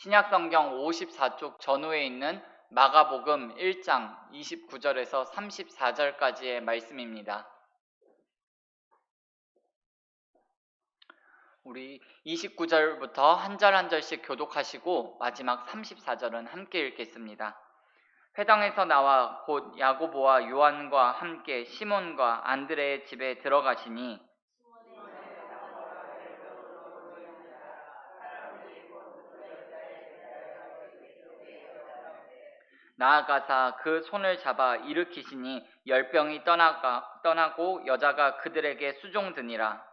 신약성경 54쪽 전후에 있는 마가복음 1장 29절에서 34절까지의 말씀입니다. 우리 29절부터 한 절 한 절씩 교독하시고 마지막 34절은 함께 읽겠습니다. 회당에서 나와 곧 야고보와 요한과 함께 시몬과 안드레의 집에 들어가시니 나아가사 그 손을 잡아 일으키시니 열병이 떠나가, 떠나고 여자가 그들에게 수종드니라.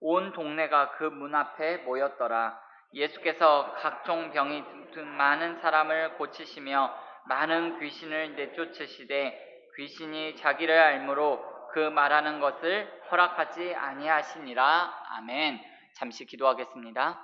온 동네가 그 문 앞에 모였더라. 예수께서 각종 병이 든 많은 사람을 고치시며 많은 귀신을 내쫓으시되 귀신이 자기를 알므로 그 말하는 것을 허락하지 아니하시니라. 아멘. 잠시 기도하겠습니다.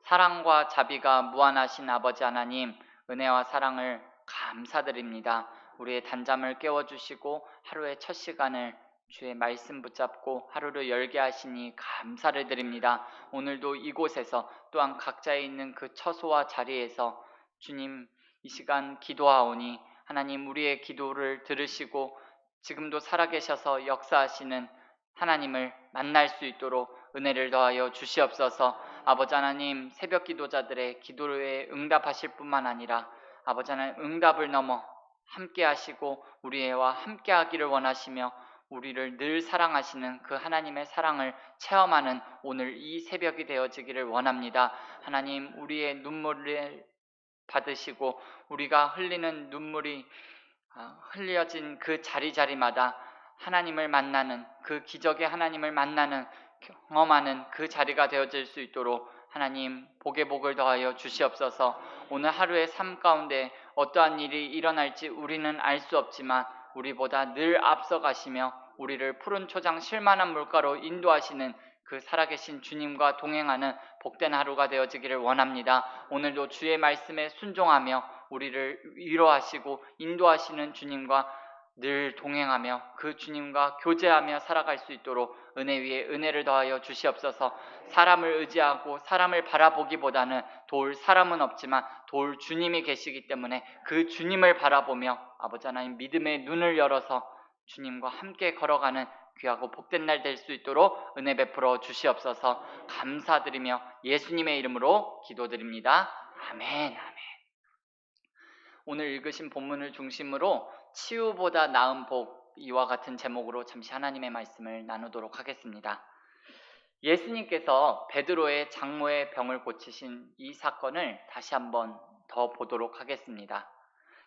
사랑과 자비가 무한하신 아버지 하나님, 은혜와 사랑을 감사드립니다. 우리의 단잠을 깨워주시고 하루의 첫 시간을 주의 말씀 붙잡고 하루를 열게 하시니 감사를 드립니다. 오늘도 이곳에서 또한 각자에 있는 그 처소와 자리에서 주님 이 시간 기도하오니 하나님 우리의 기도를 들으시고 지금도 살아계셔서 역사하시는 하나님을 만날 수 있도록 은혜를 더하여 주시옵소서 아버지 하나님 새벽 기도자들의 기도에 응답하실 뿐만 아니라 아버지 하나님 응답을 넘어 함께 하시고 우리와 함께 하기를 원하시며 우리를 늘 사랑하시는 그 하나님의 사랑을 체험하는 오늘 이 새벽이 되어지기를 원합니다. 하나님, 우리의 눈물을 받으시고 우리가 흘리는 눈물이 어, 흘려진 그 자리자리마다 하나님을 만나는 그 기적의 하나님을 만나는 경험하는 그 자리가 되어질 수 있도록 하나님 복의 복을 더하여 주시옵소서. 오늘 하루의 삶 가운데 어떠한 일이 일어날지 우리는 알 수 없지만 우리보다 늘 앞서가시며 우리를 푸른 초장 실만한 물가로 인도하시는 그 살아계신 주님과 동행하는 복된 하루가 되어지기를 원합니다. 오늘도 주의 말씀에 순종하며 우리를 위로하시고 인도하시는 주님과 늘 동행하며 그 주님과 교제하며 살아갈 수 있도록 은혜 위에 은혜를 더하여 주시옵소서. 사람을 의지하고 사람을 바라보기보다는 도울 사람은 없지만 도울 주님이 계시기 때문에 그 주님을 바라보며 아버지 하나님 믿음의 눈을 열어서 주님과 함께 걸어가는 귀하고 복된 날 될 수 있도록 은혜 베풀어 주시옵소서 감사드리며 예수님의 이름으로 기도드립니다. 아멘, 아멘. 오늘 읽으신 본문을 중심으로 치유보다 나은 복 이와 같은 제목으로 잠시 하나님의 말씀을 나누도록 하겠습니다. 예수님께서 베드로의 장모의 병을 고치신 이 사건을 다시 한번 더 보도록 하겠습니다.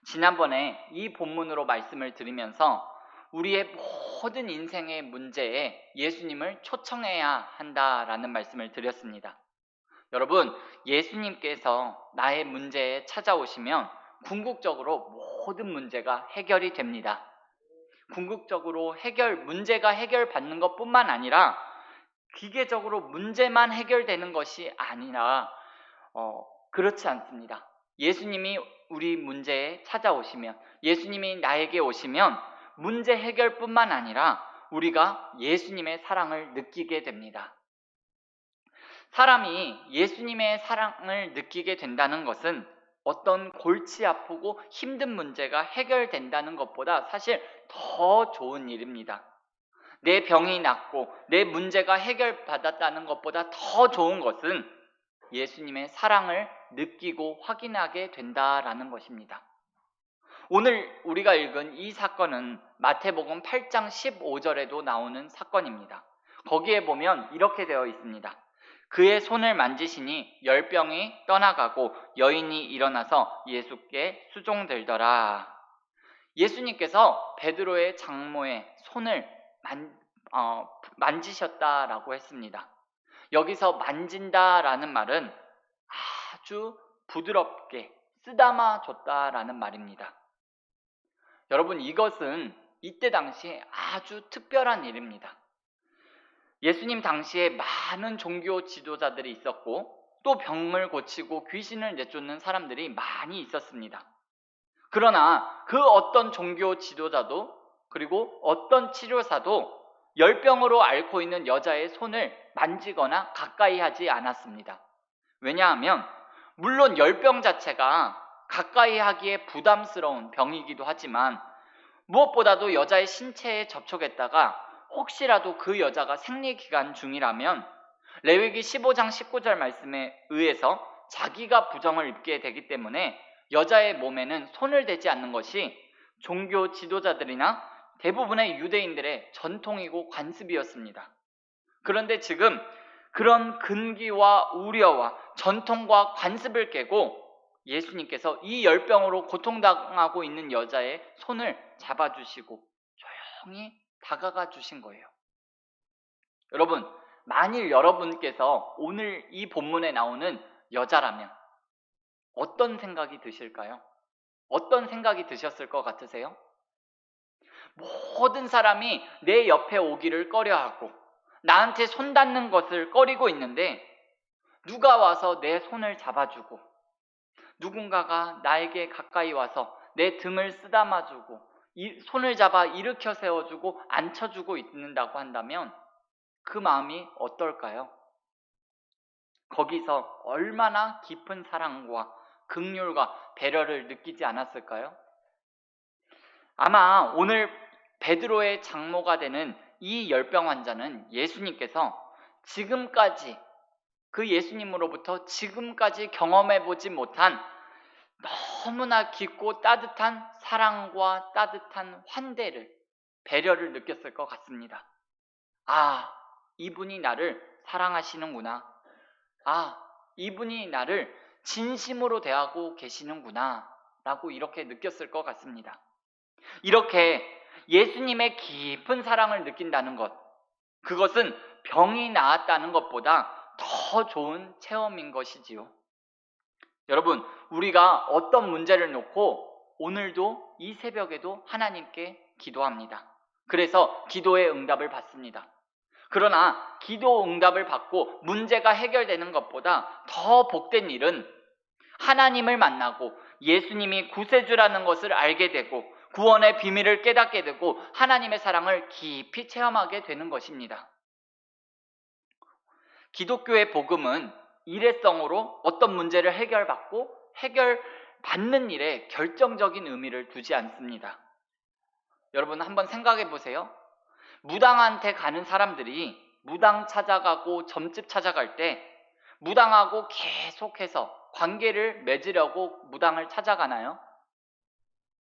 지난번에 이 본문으로 말씀을 드리면서 우리의 모든 인생의 문제에 예수님을 초청해야 한다라는 말씀을 드렸습니다. 여러분, 예수님께서 나의 문제에 찾아오시면 궁극적으로 모든 문제가 해결이 됩니다. 궁극적으로 해결, 문제가 해결받는 것 뿐만 아니라 기계적으로 문제만 해결되는 것이 아니라, 어, 그렇지 않습니다. 예수님이 우리 문제에 찾아오시면, 예수님이 나에게 오시면 문제 해결뿐만 아니라 우리가 예수님의 사랑을 느끼게 됩니다. 사람이 예수님의 사랑을 느끼게 된다는 것은 어떤 골치 아프고 힘든 문제가 해결된다는 것보다 사실 더 좋은 일입니다. 내 병이 낫고 내 문제가 해결받았다는 것보다 더 좋은 것은 예수님의 사랑을 느끼고 확인하게 된다라는 것입니다. 오늘 우리가 읽은 이 사건은 마태복음 8장 15절에도 나오는 사건입니다. 거기에 보면 이렇게 되어 있습니다. 그의 손을 만지시니 열병이 떠나가고 여인이 일어나서 예수께 수종들더라. 예수님께서 베드로의 장모의 손을 만, 어, 만지셨다라고 했습니다. 여기서 만진다라는 말은 아주 부드럽게 쓰다마 줬다라는 말입니다. 여러분 이것은 이때 당시에 아주 특별한 일입니다. 예수님 당시에 많은 종교 지도자들이 있었고 또 병을 고치고 귀신을 내쫓는 사람들이 많이 있었습니다. 그러나 그 어떤 종교 지도자도 그리고 어떤 치료사도 열병으로 앓고 있는 여자의 손을 만지거나 가까이 하지 않았습니다. 왜냐하면 물론 열병 자체가 가까이 하기에 부담스러운 병이기도 하지만 무엇보다도 여자의 신체에 접촉했다가 혹시라도 그 여자가 생리 기간 중이라면 레위기 15장 19절 말씀에 의해서 자기가 부정을 입게 되기 때문에 여자의 몸에는 손을 대지 않는 것이 종교 지도자들이나 대부분의 유대인들의 전통이고 관습이었습니다. 그런데 지금 그런 근기와 우려와 전통과 관습을 깨고 예수님께서 이 열병으로 고통당하고 있는 여자의 손을 잡아주시고 조용히 다가가 주신 거예요. 여러분, 만일 여러분께서 오늘 이 본문에 나오는 여자라면 어떤 생각이 드실까요? 어떤 생각이 드셨을 것 같으세요? 모든 사람이 내 옆에 오기를 꺼려하고 나한테 손 닿는 것을 꺼리고 있는데 누가 와서 내 손을 잡아주고 누군가가 나에게 가까이 와서 내 등을 쓰다마주고 이- 손을 잡아 일으켜 세워주고 앉혀주고 있는다고 한다면 그 마음이 어떨까요? 거기서 얼마나 깊은 사랑과 극률과 배려를 느끼지 않았을까요? 아마 오늘 베드로의 장모가 되는 이 열병 환자는 예수님께서 지금까지 그 예수님으로부터 지금까지 경험해 보지 못한 너무나 깊고 따뜻한 사랑과 따뜻한 환대를 배려를 느꼈을 것 같습니다. 아, 이분이 나를 사랑하시는구나. 아, 이분이 나를 진심으로 대하고 계시는구나. 라고 이렇게 느꼈을 것 같습니다. 이렇게 예수님의 깊은 사랑을 느낀다는 것, 그것은 병이 나았다는 것보다 더 좋은 체험인 것이지요. 여러분, 우리가 어떤 문제를 놓고 오늘도 이 새벽에도 하나님께 기도합니다. 그래서 기도의 응답을 받습니다. 그러나 기도 응답을 받고 문제가 해결되는 것보다 더 복된 일은 하나님을 만나고 예수님이 구세주라는 것을 알게 되고 구원의 비밀을 깨닫게 되고 하나님의 사랑을 깊이 체험하게 되는 것입니다. 기독교의 복음은 일회성으로 어떤 문제를 해결받고 해결 받는 일에 결정적인 의미를 두지 않습니다. 여러분 한번 생각해 보세요. 무당한테 가는 사람들이 무당 찾아가고 점집 찾아갈 때 무당하고 계속해서 관계를 맺으려고 무당을 찾아가나요?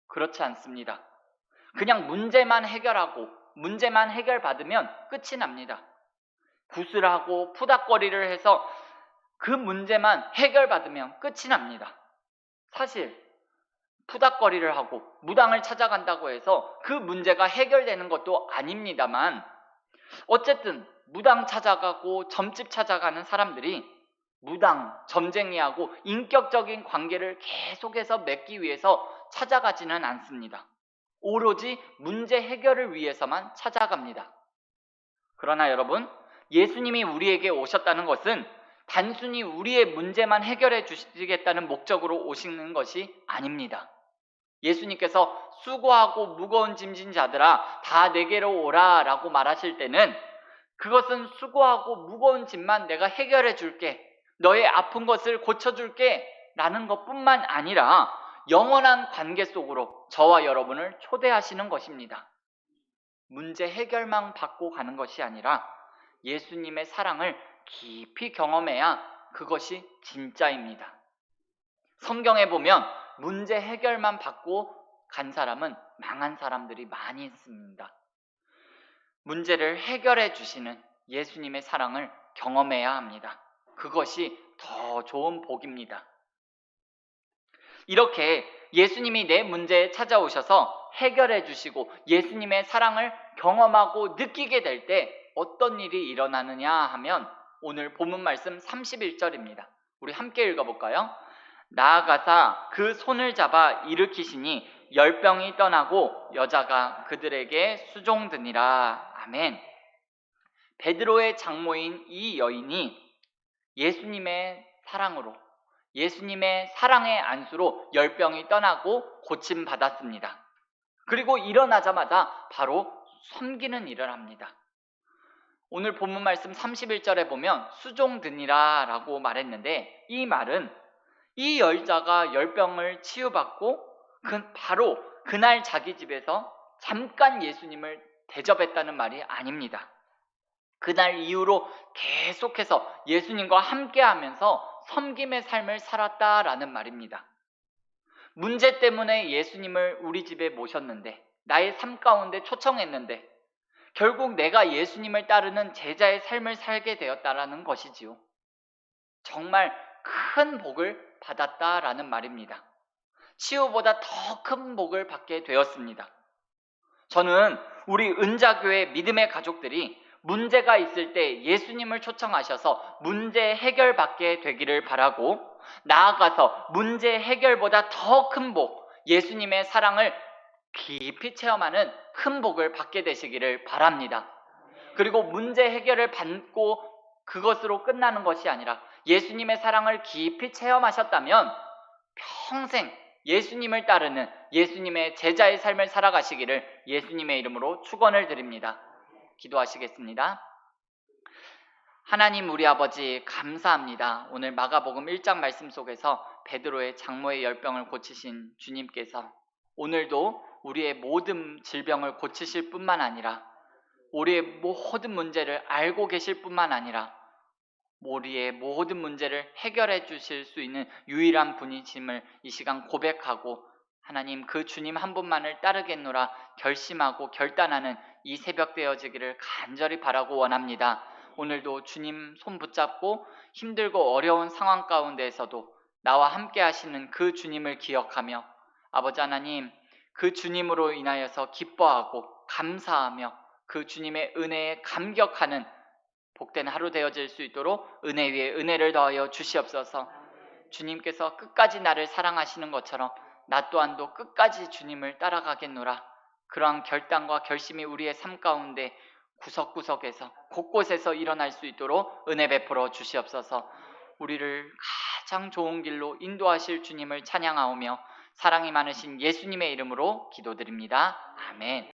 그렇지 않습니다. 그냥 문제만 해결하고 문제만 해결받으면 끝이 납니다. 구슬하고 푸닥거리를 해서 그 문제만 해결받으면 끝이 납니다. 사실 푸닥거리를 하고 무당을 찾아간다고 해서 그 문제가 해결되는 것도 아닙니다만 어쨌든 무당 찾아가고 점집 찾아가는 사람들이 무당, 점쟁이하고 인격적인 관계를 계속해서 맺기 위해서 찾아가지는 않습니다. 오로지 문제 해결을 위해서만 찾아갑니다. 그러나 여러분, 예수님이 우리에게 오셨다는 것은 단순히 우리의 문제만 해결해 주시겠다는 목적으로 오시는 것이 아닙니다. 예수님께서 수고하고 무거운 짐진 자들아 다 내게로 오라 라고 말하실 때는 그것은 수고하고 무거운 짐만 내가 해결해 줄게. 너의 아픈 것을 고쳐 줄게. 라는 것 뿐만 아니라 영원한 관계 속으로 저와 여러분을 초대하시는 것입니다. 문제 해결만 받고 가는 것이 아니라 예수님의 사랑을 깊이 경험해야 그것이 진짜입니다. 성경에 보면 문제 해결만 받고 간 사람은 망한 사람들이 많이 있습니다. 문제를 해결해 주시는 예수님의 사랑을 경험해야 합니다. 그것이 더 좋은 복입니다. 이렇게 예수님이 내 문제에 찾아오셔서 해결해 주시고 예수님의 사랑을 경험하고 느끼게 될 때 어떤 일이 일어나느냐 하면 오늘 본문 말씀 31절입니다. 우리 함께 읽어볼까요? 나아가사 그 손을 잡아 일으키시니 열병이 떠나고 여자가 그들에게 수종드니라. 아멘. 베드로의 장모인 이 여인이 예수님의 사랑으로 예수님의 사랑의 안수로 열병이 떠나고 고침 받았습니다. 그리고 일어나자마자 바로 섬기는 일을 합니다. 오늘 본문 말씀 31절에 보면 수종드니라 라고 말했는데 이 말은 이 열자가 열병을 치유받고 그 바로 그날 자기 집에서 잠깐 예수님을 대접했다는 말이 아닙니다. 그날 이후로 계속해서 예수님과 함께하면서 섬김의 삶을 살았다라는 말입니다. 문제 때문에 예수님을 우리 집에 모셨는데 나의 삶 가운데 초청했는데 결국 내가 예수님을 따르는 제자의 삶을 살게 되었다라는 것이지요. 정말 큰 복을 받았다라는 말입니다. 치유보다 더 큰 복을 받게 되었습니다. 저는 우리 은자교회 믿음의 가족들이 문제가 있을 때 예수님을 초청하셔서 문제 해결받게 되기를 바라고 나아가서 문제 해결보다 더 큰 복, 예수님의 사랑을 깊이 체험하는 큰 복을 받게 되시기를 바랍니다. 그리고 문제 해결을 받고 그것으로 끝나는 것이 아니라 예수님의 사랑을 깊이 체험하셨다면 평생 예수님을 따르는 예수님의 제자의 삶을 살아가시기를 예수님의 이름으로 축원을 드립니다. 기도하시겠습니다. 하나님 우리 아버지 감사합니다. 오늘 마가복음 1장 말씀 속에서 베드로의 장모의 열병을 고치신 주님께서 오늘도 우리의 모든 질병을 고치실 뿐만 아니라 우리의 모든 문제를 알고 계실 뿐만 아니라 우리의 모든 문제를 해결해 주실 수 있는 유일한 분이심을 이 시간 고백하고 하나님 그 주님 한 분만을 따르겠노라 결심하고 결단하는 이 새벽 되어지기를 간절히 바라고 원합니다. 오늘도 주님 손 붙잡고 힘들고 어려운 상황 가운데에서도 나와 함께 하시는 그 주님을 기억하며 아버지 하나님 그 주님으로 인하여서 기뻐하고 감사하며 그 주님의 은혜에 감격하는 복된 하루 되어질 수 있도록 은혜 위에 은혜를 더하여 주시옵소서. 주님께서 끝까지 나를 사랑하시는 것처럼 나 또한도 끝까지 주님을 따라가겠노라. 그러한 결단과 결심이 우리의 삶 가운데 구석구석에서 곳곳에서 일어날 수 있도록 은혜 베풀어 주시옵소서. 우리를 가장 좋은 길로 인도하실 주님을 찬양하오며 사랑이 많으신 예수님의 이름으로 기도드립니다. 아멘.